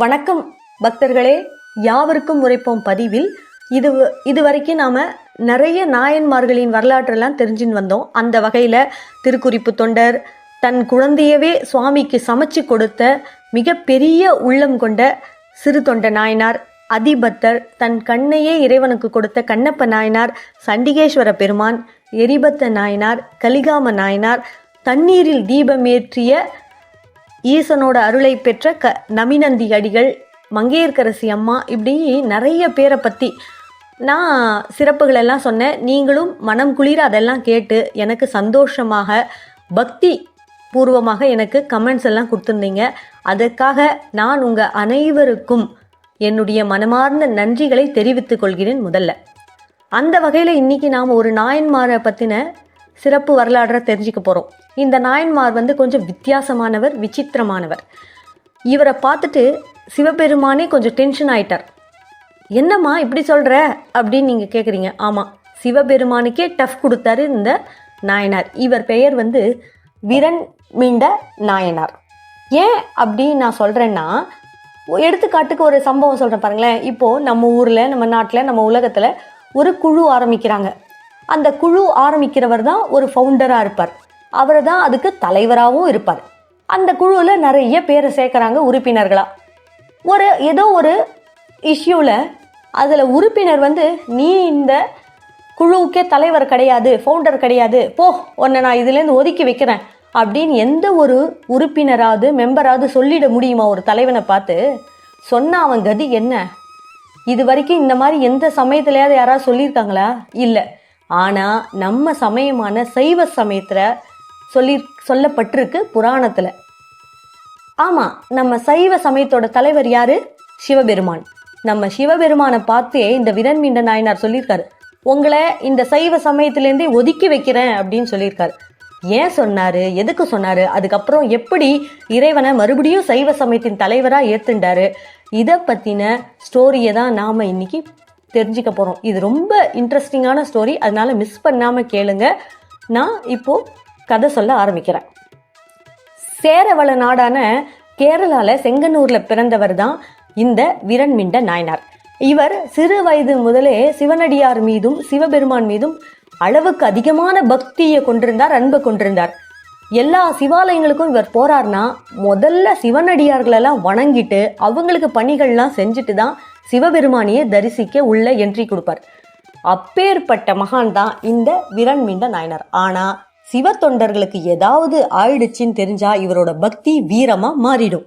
வணக்கம் பக்தர்களே யாவருக்கும் உரைப்போம் பதிவில். இது இதுவரைக்கும் நாம் நிறைய நாயன்மார்களின் வரலாற்றெல்லாம் தெரிஞ்சுன்னு வந்தோம். அந்த வகையில் திருக்குறிப்பு தொண்டர் தன் குழந்தையவே சுவாமிக்கு சமைச்சு கொடுத்த மிகப்பெரிய உள்ளம் கொண்ட சிறு தொண்ட நாயனார் அதிபத்தர் தன் கண்ணையே இறைவனுக்கு கொடுத்த கண்ணப்ப நாயனார் சண்டிகேஸ்வர பெருமான் எரிபத்த நாயனார் கலிகாம நாயனார் தண்ணீரில் தீபமேற்றிய ஈசனோட அருளை பெற்ற க நமிநந்தி அடிகள் மங்கையர்கரசி அம்மா இப்படி நிறைய பேரை பற்றி நான் சிறப்புகளெல்லாம் சொன்னேன். நீங்களும் மனம் குளிர அதெல்லாம் கேட்டு எனக்கு சந்தோஷமாக பக்தி பூர்வமாக எனக்கு கமெண்ட்ஸ் எல்லாம் கொடுத்துருந்தீங்க. அதற்காக நான் உங்கள் அனைவருக்கும் என்னுடைய மனமார்ந்த நன்றிகளை தெரிவித்துக் கொள்கிறேன் முதல்ல. அந்த வகையில் இன்றைக்கி நாம் ஒரு நாயன்மாரை பற்றின சிறப்பு வரலாற்றை தெரிஞ்சுக்க போகிறோம் இந்த நாயன்மார் வந்து கொஞ்சம் வித்தியாசமானவர் விசித்திரமானவர். இவரை பார்த்துட்டு சிவபெருமானே கொஞ்சம் டென்ஷன் ஆயிட்டார். என்னம்மா இப்படி சொல்கிற அப்படின்னு நீங்கள் கேட்குறீங்க ஆமாம் சிவபெருமானுக்கே டஃப் கொடுத்தாரு இந்த நாயனார். இவர் பெயர் வந்து விரண் மீண்ட நாயனார். ஏன் அப்படின்னு நான் சொல்கிறேன்னா எடுத்துக்காட்டுக்கு ஒரு சம்பவம் சொல்கிறேன் பாருங்களேன். இப்போது நம்ம ஊரில் நம்ம நாட்டில் நம்ம உலகத்தில் ஒரு குழு ஆரம்பிக்கிறாங்க. அந்த குழு ஆரம்பிக்கிறவர் தான் ஒரு ஃபவுண்டராக இருப்பார். அவர் தான் அதுக்கு தலைவராகவும் இருப்பார். அந்த குழுவில் நிறைய பேரை சேர்க்குறாங்க உறுப்பினர்களாக ஒரு ஏதோ ஒரு இஷ்யூவில் அதில் உறுப்பினர் வந்து நீ இந்த குழுவுக்கே தலைவர் கிடையாது ஃபவுண்டர் கிடையாது போ உன்னை நான் இதுலேருந்து ஒதுக்கி வைக்கிறேன். அப்படின்னு எந்த ஒரு உறுப்பினராவது மெம்பராவது சொல்லிட முடியுமா? ஒரு தலைவனை பார்த்து சொன்ன அவன் கதி என்ன? இது வரைக்கும் இந்த மாதிரி எந்த சமயத்துலையாவது யாராவது சொல்லியிருக்காங்களா? இல்லை. ஆனால் நம்ம சமயமான சைவ சமயத்தில் சொல்லி சொல்லப்பட்டிருக்கு புராணத்தில். ஆமாம் நம்ம சைவ சமயத்தோட தலைவர் யார்? சிவபெருமான். நம்ம சிவபெருமானை பார்த்தே இந்த விரன் மீண்ட நாயனார் சொல்லியிருக்காரு. உங்களை இந்த சைவ சமயத்திலேருந்தே ஒதுக்கி வைக்கிறேன் அப்படின்னு சொல்லியிருக்காரு. ஏன் சொன்னார்? எதுக்கு சொன்னார்? அதுக்கப்புறம் எப்படி இறைவனை மறுபடியும் சைவ சமயத்தின் தலைவராக ஏற்றுண்டாரு இதை பற்றின ஸ்டோரியை தான் நாம் இன்னைக்கு தெரிஞ்சுக்க போகிறோம் இது ரொம்ப இன்ட்ரெஸ்டிங்கான ஸ்டோரி அதனால மிஸ் பண்ணாமல் கேளுங்க. நான் இப்போ கதை சொல்ல ஆரம்பிக்கிறேன். சேரவள நாடான கேரளால செங்கனூர்ல பிறந்தவர் தான் இந்த விரண்மிண்ட நாயனார். இவர் சிறு வயது முதலே சிவனடியார் மீதும் சிவபெருமான் மீதும் அளவுக்கு அதிகமான பக்தியை கொண்டிருந்தார் அன்பை கொண்டிருந்தார். எல்லா சிவாலயங்களுக்கும் இவர் போறார்னா முதல்ல சிவனடியார்களெல்லாம் வணங்கிட்டு அவங்களுக்கு பணிகள்லாம் செஞ்சுட்டு தான் சிவபெருமானியை தரிசிக்க உள்ள என்ட்ரி கொடுப்பார். அப்பேற்பட்ட மகான் தான் இந்த விரண்மீண்ட நாயனார். ஆனால் சிவ தொண்டர்களுக்கு ஏதாவது ஆயிடுச்சுன்னு தெரிஞ்சா இவரோட பக்தி வீரமாக மாறிடும்.